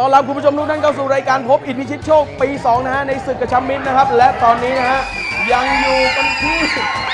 ต้อนรับคุณผู้ชมทุกท่านเข้าสู่รายการพบอิทธิชิตโชคปี2นะฮะในศึกกระชับมิตรนะครับ และตอนนี้นะฮะยังอยู่กันที่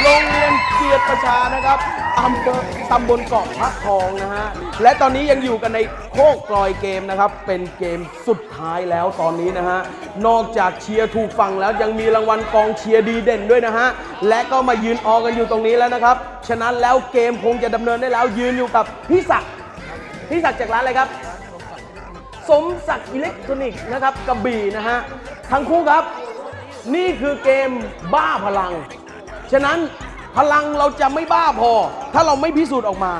โรงเรียนเกียรติประชานะครับอำเภอตำบลเกาะพระทองนะฮะและตอนนี้ยังอยู่กันในโคกกลอยเกมนะครับ เป็นเกมสุดท้ายแล้วตอนนี้นะฮะนอกจากเชียร์ถูกฝั่งแล้วยังมีรางวัลกองเชียร์ดีเด่นด้วยนะฮะและก็มายืนออกันอยู่ตรงนี้แล้วนะครับฉะนั้นแล้วเกมคงจะดำเนินได้แล้วยืนอยู่กับพี่ศักดิ์พี่ศักดิ์จากร้านอะไรครับ สมศักดิ์อิเล็กทรอนิกส์นะครับกระบี่นะฮะทั้งคู่ครับ นี่คือเกมบ้าพลัง ฉะนั้นพลังเราจะไม่บ้าพอ ถ้าเราไม่พิสูจน์ออกมา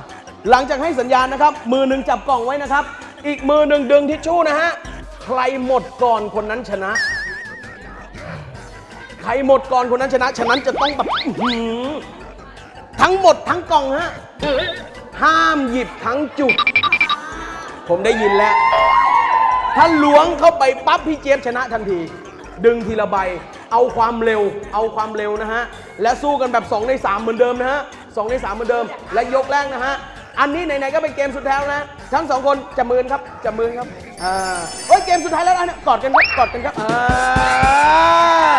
หลังจากให้สัญญาณนะครับ มือหนึ่งจับกล่องไว้นะครับ อีกมือหนึ่งดึงทิชชู่นะฮะใครหมดก่อนคนนั้นชนะ ใครหมดก่อนคนนั้นชนะ ฉะนั้นจะต้องแบบหือทั้งหมดทั้งกล่องฮะห้ามหยิบทั้งจุกผมได้ยินแล้ว ถ้าล้วงเข้าไปปั๊บพี่เจี๊ยบชนะทันที ดึงทีละใบ เอาความเร็ว เอาความเร็วนะฮะ และสู้กันแบบ 2 ใน 3 เหมือนเดิมนะฮะ2ใน 3 เหมือนเดิม และยกแรกนะฮะ อันนี้ไหนๆก็เป็นเกมสุดท้ายแล้วนะ ทั้งสองคนจับมือครับจับมือครับ อ่าเฮ้ยเกมสุดท้ายแล้วนะเนี่ยกอดกันครับ กอดกันครับ อ่า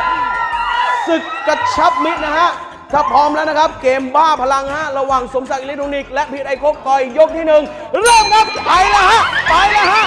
ศึกกระชับมิตรนะฮะถ้าพร้อมแล้วนะครับ เกมบ้าพลังฮะ ระหว่างสมศักดิ์อิเล็กทรอนิกส์และพีไอโคกกอยยกที่หนึ่งเริ่มครับ ไปแล้วฮะ ไปแล้วฮะ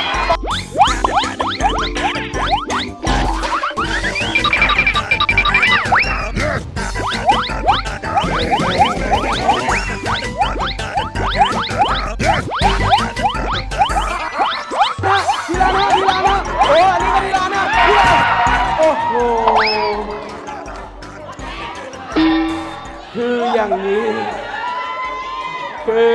นี้ คือ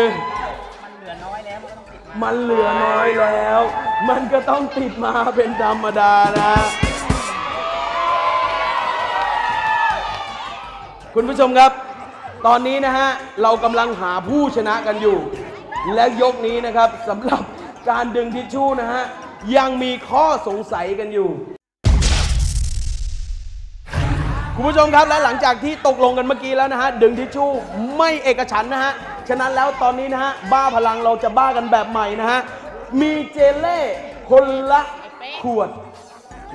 มันเหลือน้อยแล้ว มันก็ต้องติดมาเป็นธรรมดานะ คุณผู้ชมครับ ตอนนี้นะฮะ เรากำลังหาผู้ชนะกันอยู่ และยกนี้นะครับสำหรับการดึงทิชชู่นะฮะ ยังมีข้อสงสัยกันอยู่ คุณผู้ชมครับและหลังจากที่ตกลงกันเมื่อกี้แล้วนะฮะดึงทิชชู่ไม่เอกฉันท์นะฮะฉะนั้นแล้วตอนนี้นะฮะบ้าพลังเราจะบ้ากันแบบใหม่นะฮะมีเจเล่คนละขวด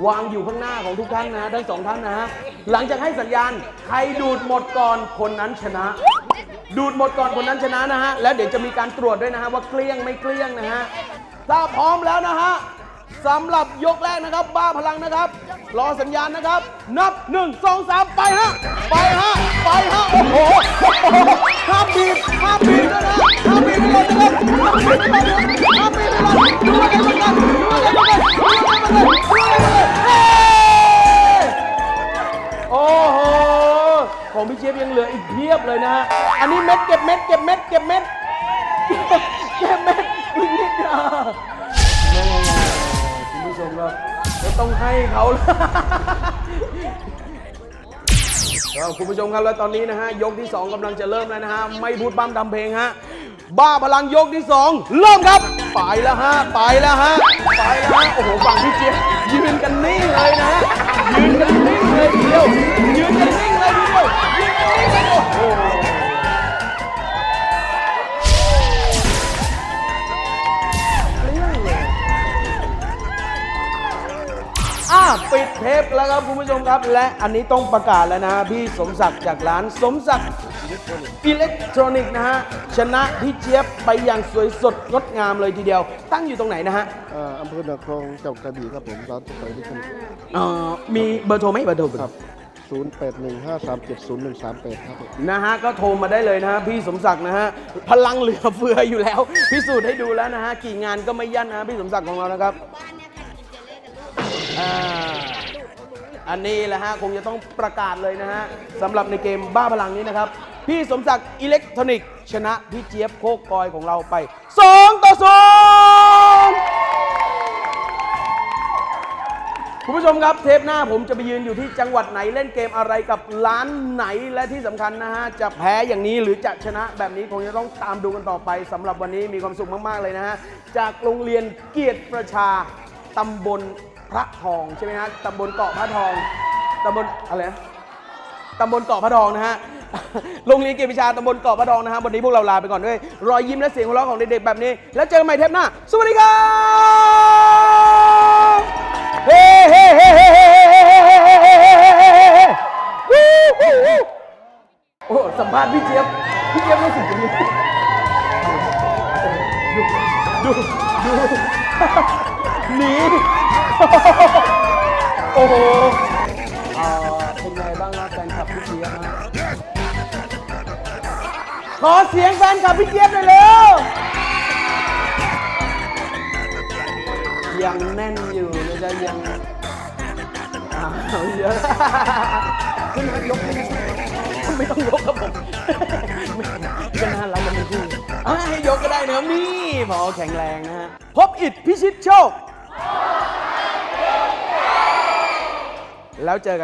วางอยู่ข้างหน้าของทุกท่านนะฮะทั้งสองท่านนะฮะหลังจากให้สัญญาณใครดูดหมดก่อนคนนั้นชนะ ดูดหมดก่อนคนนั้นชนะนะฮะแล้วเดี๋ยวจะมีการตรวจด้วยนะฮะว่าเกลี้ยงไม่เกลี้ยงนะฮะถ้าพร้อมแล้วนะฮะ สำหรับยกแรกนะครับ บ้าพลังนะครับ รอสัญญาณนะครับ นับ 1 2 3 ไปฮะ ไปฮะ ไปฮะ โอ้โหโอ้โหห้ามบีบห้ามบีบด้วยนะห้ามบีบไปหมดนะครับห้ามบีบไปหมดห้ามบีบไปหมดดูอะไรเหมือนกันดูอะไรเหมือนกันดูอะไรเหมือนกันดูอะไรเหมือนกันเฮ้โอ้โห ของพี่เจี๊ยบยังเหลืออีกเพียบเลยนะฮะ อันนี้เม็ดเก็บเม็ดเก็บเม็ดเก็บเม็ด ต้องให้เขาแล้วคุณผู้ชมครับแล้วตอนนี้นะฮะยกที่ 2กำลังจะเริ่มแล้วนะฮะไม่พูดบ้ามทำเพลงฮะบ้าพลังยกที่ 2 เริ่มครับไปแล้วฮะไปแล้วฮะไปแล้วฮะโอ้โหฝั่งพี่เจี๊ยบยืนกันนิ่งเลยนะฮะยืนกันนิ่งเลยทีเดียวยืนกันนิ่งเลยทีเดียวยืนกันนิ่งเลยโอ้โห ปิดเทปแล้วครับคุณผู้ชมครับ และอันนี้ต้องประกาศแล้วนะฮะพี่สมศักดิ์จากร้านสมศักดิ์อิเล็กทรอนิกส์นะฮะชนะพี่เจี๊ยบไปอย่างสวยสดงดงามเลยทีเดียว ตั้งอยู่ตรงไหนนะฮะเอ่ออำเภอเดอะครองจังหวัดกระบี่ครับผมร้านขายที่คุณเอ่อมีเบอร์โทรไหมเบอร์โทรครับ0 8 1 5 3 7 0 1 3 8 ครับผม นะฮะก็โทรมาได้เลยนะฮะพี่สมศักดิ์นะฮะพลังเหลือเฟืออยู่แล้ว พิสูจน์ให้ดูแล้วนะฮะกี่งานก็ไม่ยันนะฮะพี่สมศักดิ์ของเรานะครับอ่า อันนี้แหละฮะคงจะต้องประกาศเลยนะฮะสำหรับในเกมบ้าพลังนี้นะครับ พี่สมศักดิ์อิเล็กทรอนิกส์ชนะพี่เจี๊ยบโคกกอยของเราไป 2 ต่อ2คุณผู้ชมครับเทปหน้าผมจะไปยืนอยู่ที่จังหวัดไหนเล่นเกมอะไรกับร้านไหนและที่สำคัญนะฮะ จะแพ้อย่างนี้หรือจะชนะแบบนี้คงจะต้องตามดูกันต่อไปสำหรับวันนี้มีความสุขมาก ๆ เลยนะฮะ จากโรงเรียนเกียรติประชาตำบล พระทองใช่ไหมฮะตำบลเกาะพระทองตำบลอะไรนะตำบลเกาะพระทองนะฮะ โรงเรียนเกียรติวิชาตำบลเกาะพระทองนะฮะ วันนี้พวกเราลาไปก่อนด้วย รอยยิ้มและเสียงหัวเราะของเด็กๆแบบนี้ แล้วเจอกันใหม่เทปหน้า สวัสดีครับเฮ้เฮ้เฮ้เฮ้เฮ้เฮ้เฮ้เฮ้เฮ้วู้วู้วู้โอ้สัมภาษณ์พี่เจี๊ยบ พี่เจี๊ยบรู้สึกยังไงดูดูดู หนีโอ้โหเอ่อเป็นไงบ้างนะแฟนคลับพี่เจี๊ยบนะขอเสียงแฟนคลับพี่เจี๊ยบหน่อยเร็วยังแน่นอยู่นะจ๊ะยังอ้าวเยอะขึ้นมายกขึ้นมาไม่ต้องยกครับผมก็น่ารักกันทั้งคู่อะให้ยกก็ได้นะครับนี่พอแข็งแรงนะฮะพบอิดพิชิตโชค lão chơi